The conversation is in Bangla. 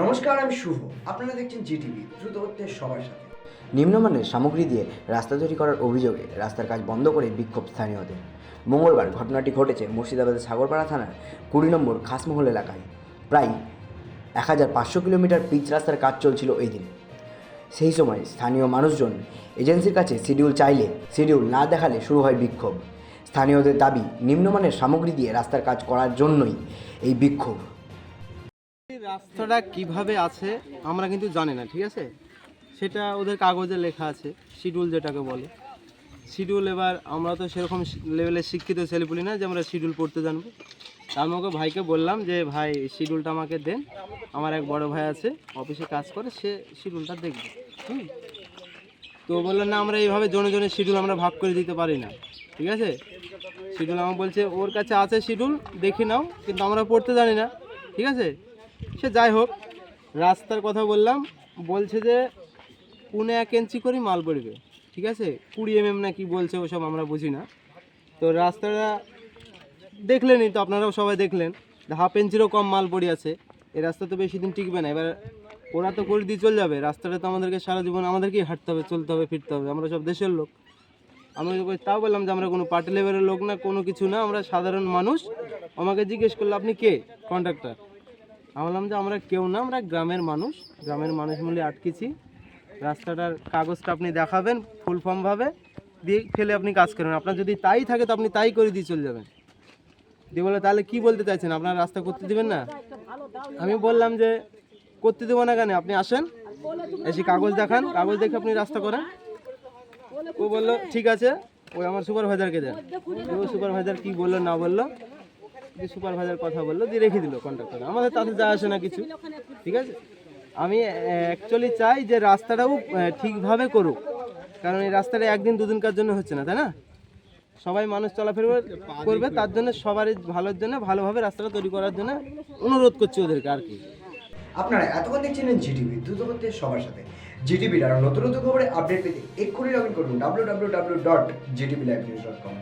নমস্কার, আমি শুভ। আপনারা দেখছেন জিটিভি, দ্রুত হচ্ছে সবার সাথে। নিম্নমানের সামগ্রী দিয়ে রাস্তা তৈরি করার অভিযোগে রাস্তার কাজ বন্ধ করে বিক্ষোভ স্থানীয়দের। মঙ্গলবার ঘটনাটি ঘটেছে মুর্শিদাবাদের সাগরপাড়া থানার কুড়ি নম্বর খাসমহল এলাকায়। প্রায় এক হাজার পাঁচশো কিলোমিটার পিচ রাস্তার কাজ চলছিল এই দিন। সেই সময় স্থানীয় মানুষজন এজেন্সির কাছে শিডিউল চাইলে শিডিউল না দেখালে শুরু হয় বিক্ষোভ। স্থানীয়দের দাবি, নিম্নমানের সামগ্রী দিয়ে রাস্তার কাজ করার জন্যই এই বিক্ষোভ। রাস্তাটা কীভাবে আছে, আমরা কিন্তু জানি না, ঠিক আছে? সেটা ওদের কাগজে লেখা আছে, শিডিউল যেটাকে বলে। শিডিউল এবার আমরা তো সেরকম লেভেলে শিক্ষিত ছেলে ছেলেপুলি না যে আমরা শিডিউল পড়তে জানব। তা আমি ওকে ভাইকে বললাম যে, ভাই, শিডিউলটা আমাকে দেন। আমার এক বড় ভাই আছে, অফিসে কাজ করে, সে শিডিউলটা দেখবে। হুম। তো বললেন না, আমরা এইভাবে জনে জনে শিডিউল আমরা ভাগ করে দিতে পারি না। ঠিক আছে? শিডিউল আমার বলছে, ওর কাছে আছে শিডিউল, দেখে নাও, কিন্তু আমরা পড়তে জানি না। ঠিক আছে? সে যাই হোক, রাস্তার কথা বললাম, বলছে যে পুনে এক ইঞ্চি করে মাল পড়বে, ঠিক আছে? কুড়ি এমএম না কি বলছে ওসব আমরা বুঝি না। তো রাস্তাটা দেখলেনই তো, আপনারাও সবাই দেখলেন হাফ ইঞ্চিরও কম মাল পড়ে আছে। এই রাস্তা তো বেশি দিন টিকবে না, এবার ওরা তো করে দিয়ে চলে যাবে, রাস্তাটা তো আমাদেরকে সারা জীবন, আমাদেরকেই হাঁটতে হবে, চলতে হবে, ফিরতে হবে, আমরা সব দেশের লোক। আমি তাও বললাম যে আমরা কোনো পার্টি লেভেলের লোক না, কোনো কিছু না, আমরা সাধারণ মানুষ। আমাকে জিজ্ঞেস করল, আপনি কে? কন্ট্রাক্টর আমি বললাম যে আমরা কেউ না, আমরা গ্রামের মানুষ। গ্রামের মানুষ মিলে আটকেছি। রাস্তাটার কাগজটা আপনি দেখাবেন ফুল ফর্মভাবে দিয়ে ফেলে আপনি কাজ করবেন আপনার যদি তাই থাকে, তো আপনি তাই করে দিয়ে চলে যাবেন। দিয়ে বলে, তাহলে কি বলতে চাইছেন? আপনার রাস্তা করতে দিবেন না? আমি বললাম যে, করতে দেবো না কেন? আপনি আসেন, এসে কাগজ দেখান। কাগজ দেখে আপনি রাস্তা করেন। ও বলল, ঠিক আছে। ওই আমার সুপারভাইজারকে দেন। ও সুপারভাইজার কি বলল, না বলল। যে সুপারভাইজার কথা বলল, দিয়ে রেখে দিল কন্ট্রাক্টর আমাদের তাতে যা আসে না কিছু, ঠিক আছে? আমি অ্যাকচুয়ালি চাই যে রাস্তাটাও ঠিকভাবে করুক। কারণ এই রাস্তাটা একদিন দুদিনকার জন্য হচ্ছে না, তাই না? সবাই মানুষ চলাফেরা করবে, তার জন্য সবারই ভালোর জন্য, ভালোভাবে রাস্তাটা তৈরি করার জন্য অনুরোধ করছি ওদেরকে আর কি। আপনারা এতক্ষণ দেখছিলেন জিটিভি দ্রুত সবার সাথে। জিটিভির আরও নতুন নতুন খবরে আপডেট পেতে এক্ষুনি লগ ইন করুন W W W dot GTV live news dot com